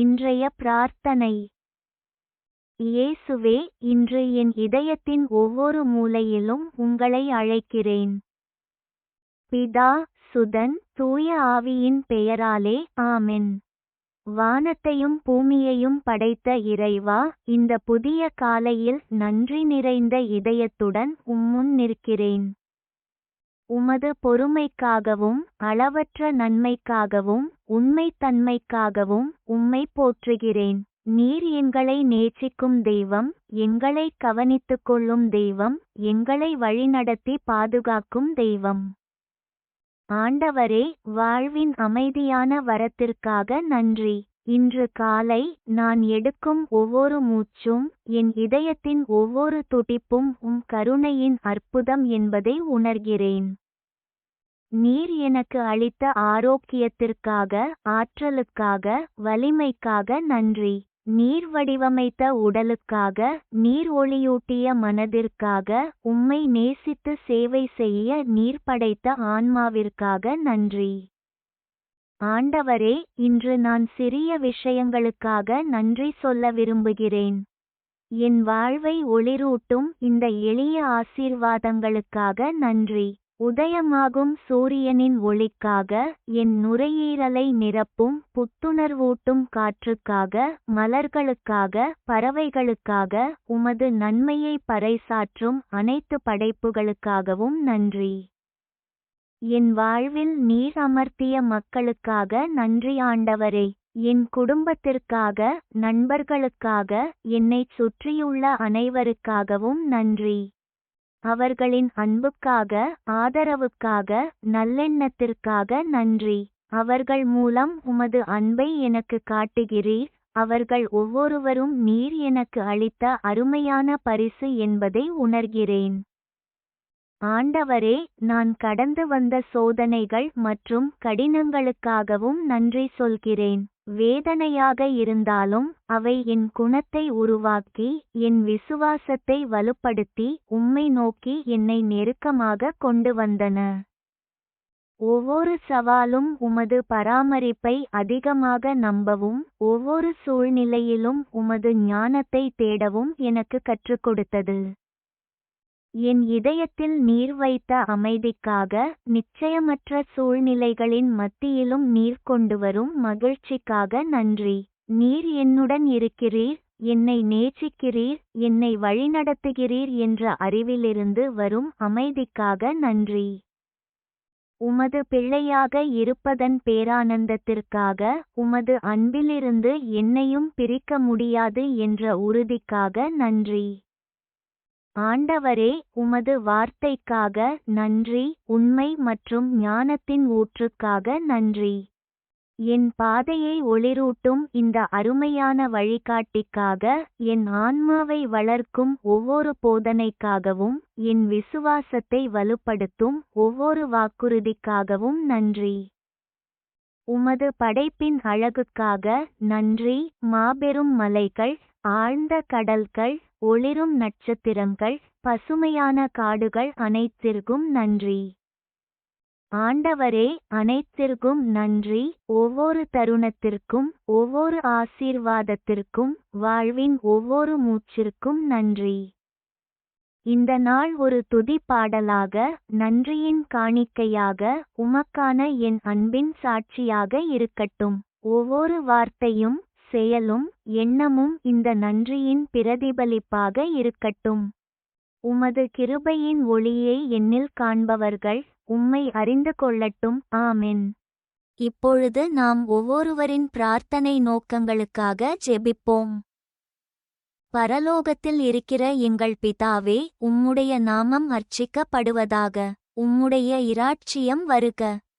இன்றைய பிரார்த்தனை. இயேசுவே இன்று என் இதயத்தின் ஒவ்வொரு மூலையிலும் உங்களை அழைக்கிறேன். பிதா சுதன் தூய ஆவியின் பெயராலே ஆமென். வானத்தையும் பூமியையும் படைத்த இறைவா இந்த புதிய காலையில் நன்றி நிறைந்த இதயத்துடன் உம்முன் நிற்கிறேன். உமது பொறுமைக்காகவும் அளவற்ற நன்மைக்காகவும் உண்மைத்தன்மைக்காகவும் உம்மை போற்றுகிறேன். நீர் எங்களை நேசிக்கும் தெய்வம் எங்களை கவனித்துக் கொள்ளும் தெய்வம் எங்களை வழிநடத்தி பாதுகாக்கும் தெய்வம். ஆண்டவரே வாழ்வின் அமைதியான வரத்திற்காக நன்றி. இன்று காலை நான் எடுக்கும் ஒவ்வொரு மூச்சும் என் இதயத்தின் ஒவ்வொரு துடிப்பும் உம் கருணையின் அற்புதம் என்பதை உணர்கிறேன். நீர் எனக்கு அளித்த ஆரோக்கியத்திற்காக ஆற்றலுக்காக வலிமைக்காக நன்றி. நீர் வடிவமைத்த உடலுக்காக நீர் ஒளியூட்டிய மனதிற்காக உம்மை நேசித்து சேவை செய்ய நீர் படைத்த ஆன்மாவிற்காக நன்றி. ஆண்டவரே இன்று நான் சிறிய விஷயங்களுக்காக நன்றி சொல்ல விரும்புகிறேன். என் வாழ்வை ஒளிரூட்டும் இந்த எளிய ஆசீர்வாதங்களுக்காக நன்றி. உதயமாகும் சூரியனின் ஒளிக்காக என் நுரையீரலை நிரப்பும் புத்துணர்வூட்டும் காற்றுக்காக மலர்களுக்காக பறவைகளுக்காக உமது நன்மையை பறைசாற்றும் அனைத்து படைப்புகளுக்காகவும் நன்றி. என் வாழ்வில் நீர் அமர்த்திய மக்களுக்காக நன்றி ஆண்டவரே. என் குடும்பத்திற்காக நண்பர்களுக்காக என்னைச் சுற்றியுள்ள அனைவருக்காகவும் நன்றி. அவர்களின் அன்புக்காக ஆதரவுக்காக நல்லெண்ணத்திற்காக நன்றி. அவர்கள் மூலம் உமது அன்பை எனக்கு காட்டுகிறீர். அவர்கள் ஒவ்வொருவரும் நீர் எனக்கு அளித்த அருமையான பரிசு என்பதை உணர்கிறேன். ஆண்டவரே நான் கடந்து வந்த சோதனைகள் மற்றும் கடினங்களுக்காகவும் நன்றி சொல்கிறேன். வேதனையாக இருந்தாலும் அவை என் குணத்தை உருவாக்கி என் விசுவாசத்தை வலுப்படுத்தி உம்மை நோக்கி என்னை நெருக்கமாக கொண்டு வந்தன. ஒவ்வொரு சவாலும் உமது பராமரிப்பை அதிகமாக நம்பவும் ஒவ்வொரு சூழ்நிலையிலும் உமது ஞானத்தை தேடவும் எனக்கு கற்றுக் கொடுத்தது. என் இதயத்தில் நீர் வைத்த அமைதிக்காக நிச்சயமற்ற சூழ்நிலைகளின் மத்தியிலும் நீர் கொண்டுவரும் மகிழ்ச்சிக்காக நன்றி. நீர் என்னுடன் இருக்கிறீர் என்னை நேசிக்கிறீர் என்னை வழிநடத்துகிறீர் என்ற அறிவிலிருந்து வரும் அமைதிக்காக நன்றி. உமது பிள்ளையாக இருப்பதன் பேரானந்தத்திற்காக உமது அன்பிலிருந்து என்னையும் பிரிக்க முடியாது என்ற உறுதிக்காக நன்றி. ஆண்டவரே உமது வார்த்தைக்காக நன்றி உண்மை மற்றும் ஞானத்தின் ஊற்றுக்காக நன்றி. என் பாதையை ஒளிரூட்டும் இந்த அருமையான வழிகாட்டிக்காக என் ஆன்மாவை வளர்க்கும் ஒவ்வொரு போதனைக்காகவும் என் விசுவாசத்தை வலுப்படுத்தும் ஒவ்வொரு வாக்குறுதிக்காகவும் நன்றி. உமது படைப்பின் அழகுக்காக நன்றி மாபெரும் மலைகள் ஆழ்ந்த கடல்கள் ஒளிரும் நட்சத்திரங்கள் பசுமையான காடுகள் அனைத்திற்கும் நன்றி. ஆண்டவரே அனைத்திற்கும் நன்றி. ஒவ்வொரு தருணத்திற்கும் ஒவ்வொரு ஆசீர்வாதத்திற்கும் வாழ்வின் ஒவ்வொரு மூச்சிற்கும் நன்றி. இந்த நாள் ஒரு துதி பாடலாக நன்றியின் காணிக்கையாக உமக்கான என் அன்பின் சாட்சியாக இருக்கட்டும். ஒவ்வொரு வார்த்தையும் செயலும் எண்ணமும் இந்த நன்றியின் பிரதிபலிப்பாக இருக்கட்டும். உமது கிருபையின் ஒளியை எண்ணில் காண்பவர்கள் உம்மை அறிந்து கொள்ளட்டும். ஆமென். இப்பொழுது நாம் ஒவ்வொருவரின் பிரார்த்தனை நோக்கங்களுக்காக ஜெபிப்போம். பரலோகத்தில் இருக்கிற எங்கள் பிதாவே உம்முடைய நாமம் அர்ச்சிக்கப்படுவதாக உம்முடைய இராட்சியம் வருக.